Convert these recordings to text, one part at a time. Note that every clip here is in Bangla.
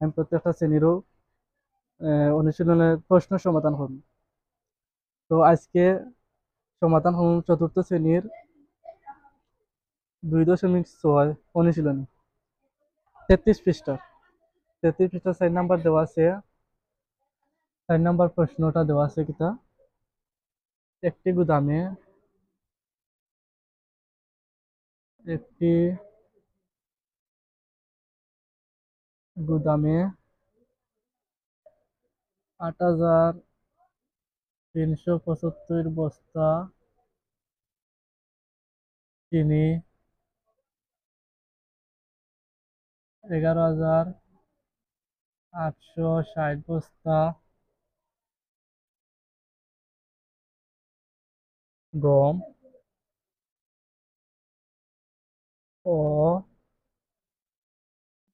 আমি প্রত্যেকটা শ্রেণীরও অনুশীলনের প্রশ্ন সমাধান করব। তো আজকে সমাধান হল চতুর্থ শ্রেণির দুই দশমিক ছয় অনুশীলনী। তেত্রিশ পৃষ্ঠা। তেত্রিশ পৃষ্ঠা চার নাম্বার দেওয়া আছে। চার নাম্বার প্রশ্নটা দেওয়া আছে কিতা? একটি গুদামে একটি গুদামে আট হাজার তিনশো পঁচাত্তর বস্তা চিনি এগারো হাজার আটশো ষাট বস্তা গম ও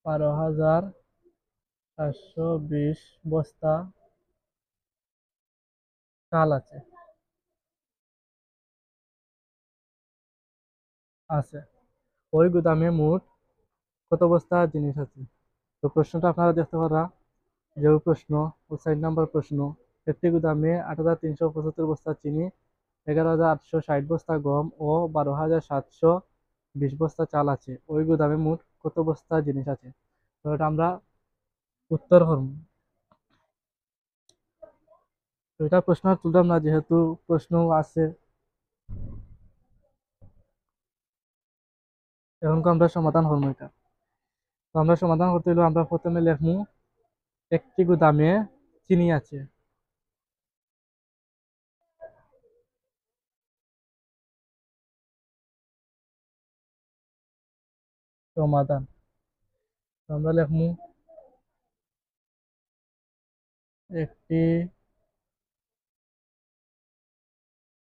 বারো হাজার চারশো বিশ বস্তা চাল আছে। আছে। ওই গুদামে মোট কত বস্তা জিনিস আছে? তো প্রশ্নটা আপনারা দেখতে পারা যে প্রশ্ন, ও চার নাম্বার প্রশ্ন একটি গুদামে আট হাজার তিনশো পঁচাত্তর বস্তা চিনি, এগারো হাজার আটশো ষাট বস্তা গম ও বারো হাজার সাতশো বিশ বস্তা চাল আছে। ওই গুদামে মোট কত বস্তা জিনিস আছে? তো এটা আমরা উত্তর করব তো এটা প্রশ্ন তুললাম না, যেহেতু প্রশ্ন আছে। এখন আমরা সমাধান করব এটা। তো আমরা সমাধান করতে হলে আমরা প্রথমে লেখমু, একটি গুদামে চিনি আছে। সমাধান। আমরা লেখমু একটি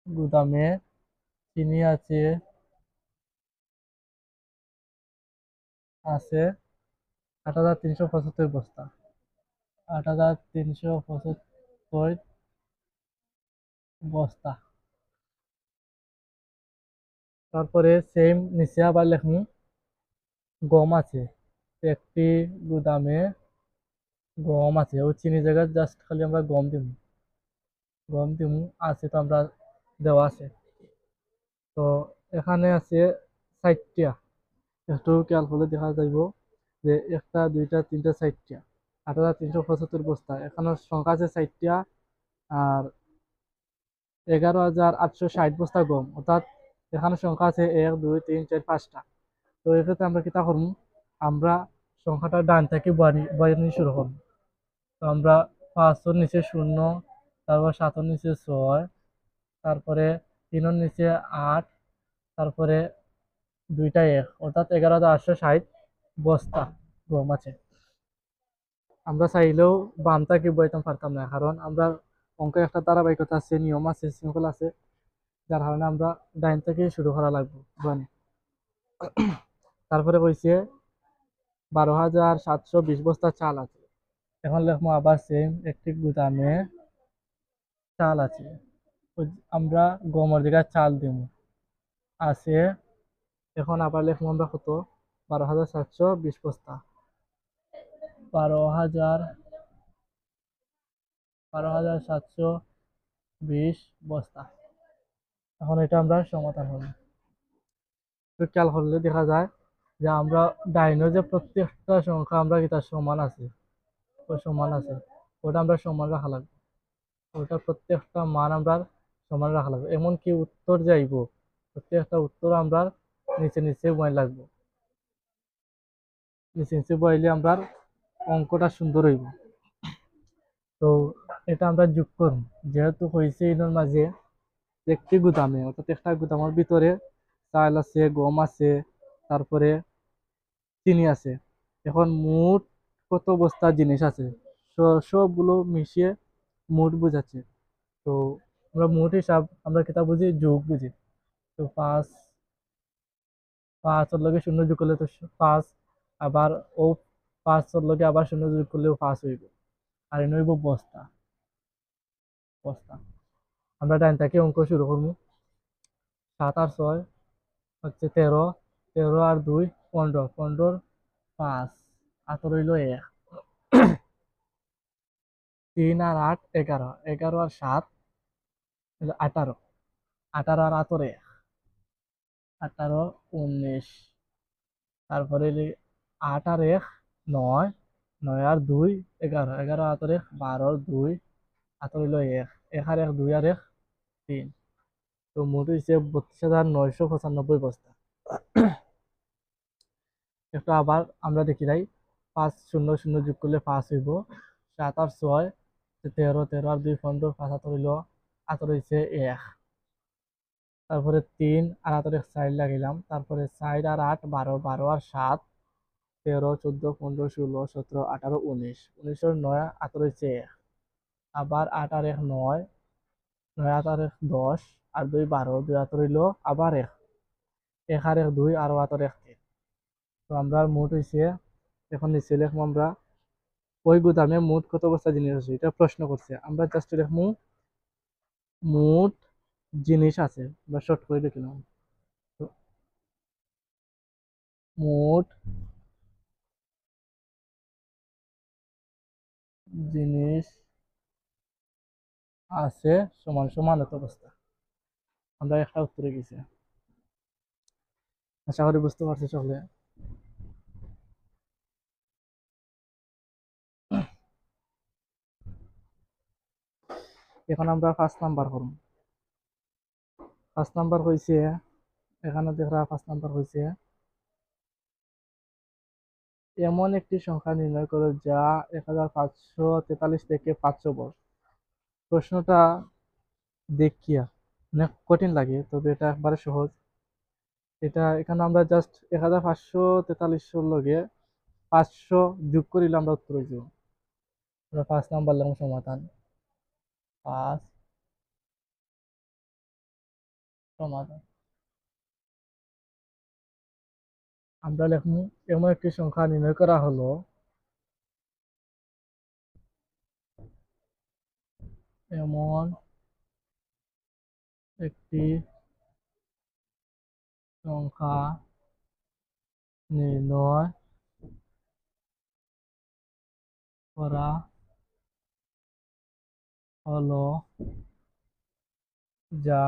গুদামে চিনি আছে আছে আট হাজার তিনশো পঁচাত্তর বস্তা। আট হাজার তিনশো পঁচাত্তর বস্তা। তারপরে সেম নিচে আবার লেখমু গম আছে। একটি গুদামে গম আছে। ও চিনি জায়গায় জাস্ট খালি আমরা গম দিব। গম দিব, আছে তো আমরা দেওয়া আছে। তো এখানে আছে ষাটটা। একটু খেয়াল করলে দেখা যাইব যে একটা, দুইটা, তিনটা, চারটা। আট হাজার তিনশো পঁচাত্তর বস্তা। এখানে সংখ্যা আছে চারটা আর এগারো হাজার আটশো ষাট বস্তা গম। অর্থাৎ এখানে সংখ্যা আছে এক, দুই, তিন, চার, পাঁচটা। তো এক্ষেত্রে আমরা কিতা করব? আমরা সংখ্যাটা ডান থেকে বাড়ি বাড়ি শুরু করব। তো আমরা পাঁচশোর নিচে শূন্য, তারপর সাতের নিচে ছয়, তারপরে তিনের নিচে আট, তারপরে দুইটা এক, অর্থাৎ এগারো হাজার আটশো ষাট বস্তা গম আছে। আমরা চাইলেও বাম থেকে বইতাম পারতাম না, কারণ আমরা অঙ্কের একটা ধারাবাহিকতা আছে, নিয়ম আছে, শৃঙ্খল আছে, যার কারণে আমরা ডাইন থেকে শুরু করা লাগবে তারপরে কইছে বারো হাজার সাতশো বিশ বস্তা চাল আছে। এখন লেখবো আবার সেম একটি গুদামে চাল আছে। আমরা গমের জায়গায় চাল দিব আছে এখন আবার লেখবো আমরা কত? বারো হাজার সাতশো বিশ বস্তা। বারো হাজার বারো হাজার সাতশো বিশ বস্তা। এখন এটা আমরা সমাধান হবে একটু খেয়াল করলে দেখা যায় যে আমরা ডাইনো যে প্রত্যেকটা সংখ্যা আমরা কি তার সমান আছে? ওই সমান আছে। ওটা আমরা সমান রাখা লাগবে। ওটা প্রত্যেকটা মান আমরা সমান রাখা লাগবে। এমনকি উত্তর যাইব, প্রত্যেকটা উত্তর আমরা নিচে নিচে বয় লাগবো। নিচে নিচে বইলে আমরা অঙ্কটা সুন্দর হইব। তো এটা আমরা যোগ করব। যেহেতু হয়েছে এটার মাঝে একটি গুদামে, অর্থাৎ একটা গুদামের ভিতরে চাল আছে, গম আছে, তারপরে চিনি আছে। এখন মোট কত বস্তা জিনিস আছে? সবগুলো মিশিয়ে মোট বোঝাচ্ছে। তো আমরা মোট হিসাব, আমরা কিতা বুঝি, যোগ বুঝি। তো পাঁচ, পাঁচের লগে শূন্য যোগ করলে তো পাঁচ, আবার ও পাঁচের লগে আবার শূন্য যোগ করলেও পাঁচ হইব। আর এনে হইব বস্তা। বস্তা। আমরা ডাইন থেকে অঙ্ক শুরু করব। সাত আর ছয় হচ্ছে তেরো। তেরো আর দুই পনেরো, পনেরোর পাঁচ আত রইল এক। তিন আর আট, এগারো। এগারো আর সাত আঠারো। আঠারো আর আতর এক। আঠারো, উনিশ। তারপরে আট আর এক, নয়। নয় আর দুই, এগারো। এগারো আতর এক, বারো দুই আতর হইল এক। এক আর এক, দুই আর এক, তিন। তো মোট হয়েছে বত্রিশ হাজার নয়শো পঁচানব্বই বস্তা। একটু আবার আমরা দেখি যাই পাঁচ শূন্য শূন্য যোগ করলে পাঁচ হইব। সাত আর ছয় তেরো তেরো আর দুই পনেরো, পাঁচ হাতর হইল হাতর হয়েছে এক। তারপরে তিন আর হাতর সাইড লাগাইলাম তারপরে সাইড আর আট, বারো বারো আর সাত, তেরো, চোদ্দ, পনেরো, ষোলো, সতেরো, আঠারো, উনিশ। উনিশের নয় হাতর হয়েছে এক। আবার আট আর এক নয় নয় হাত আর এক দশ, আর দুই বারো, দুই হাতর হইল আবার এক। এক আর এক দুই আরও হাতর এক তো আমরা মোট হয়েছে এখন নিচে লিখব আমরা, ওই গুদামে মোট কত বস্তা জিনিস আছে, এটা প্রশ্ন করছে। আমরা জাস্ট লিখব মোট জিনিস আছে, আমরা শর্ট করে লিখলাম মোট জিনিস আছে সমান সমান এত বস্তা। আমরা একটা উত্তরে গেছি। আশা করি বুঝতে পারছি সকলে। এখন আমরা ফার্স্ট নাম্বার করব ফার্স্ট নাম্বার হয়েছে এখানে দেখা ফার্স্ট নাম্বার হয়েছে এমন একটি সংখ্যা নির্ণয় করো যা এক হাজার পাঁচশো তেতাল্লিশ থেকে পাঁচশো বর প্রশ্নটা দেখিয়া অনেক কঠিন লাগে, তবে এটা একবারে সহজ। এটা, এখানে আমরা জাস্ট এক হাজার পাঁচশো তেতাল্লিশশোর লগে পাঁচশো যোগ করিলে আমরা উত্তর হয়ে আমরা পাঁচ নাম্বার লাগবো সমাধান। পাঁচ আমরা লিখব এমন একটি সংখ্যা নির্ণয় করা হলো। এমন একটি সংখ্যা নির্ণয় করা হলো যা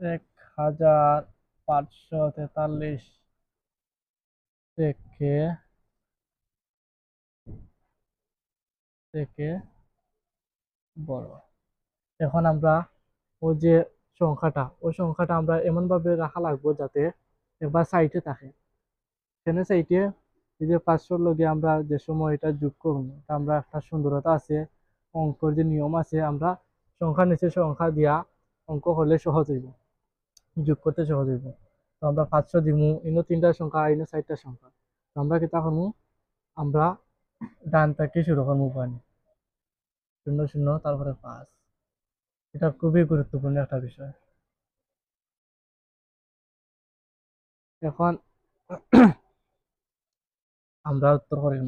এক হাজার পাঁচশো তেতাল্লিশ থেকে থেকে বড়। এখন আমরা ওই যে সংখ্যাটা, ওই সংখ্যাটা আমরা এমনভাবে রাখা লাগবো যাতে একবার সাইটে থাকে। সেখানে সাইডে এই যে পাঁচশোর লগে আমরা যে সময় এটা যোগ করব আমরা একটা সুন্দরতা আছে, অঙ্কর যে নিয়ম আছে, আমরা সংখ্যা নিচে সংখ্যা দিয়া অঙ্ক হলে সহজ হইব, যোগ করতে সহজ হইব। তো আমরা পাঁচশো দিমু, ইনো তিনটা সংখ্যা, ইনো চারটা সংখ্যা। তো আমরা কিতা করব আমরা ডান থেকে শুরু করব পানি শূন্য শূন্য, তারপরে পাঁচ। এটা খুবই গুরুত্বপূর্ণ একটা বিষয়। এখন আমরা উত্তর করি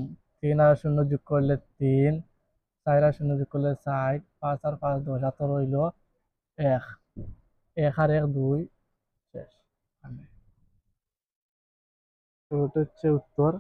তিন আর শূন্য যোগ করলে তিন, চার আর শূন্য যোগ করলে চার, পাঁচ আর পাঁচ দশ হাত রইল এক। এক আর এক দুই, শেষ। তো হচ্ছে উত্তর।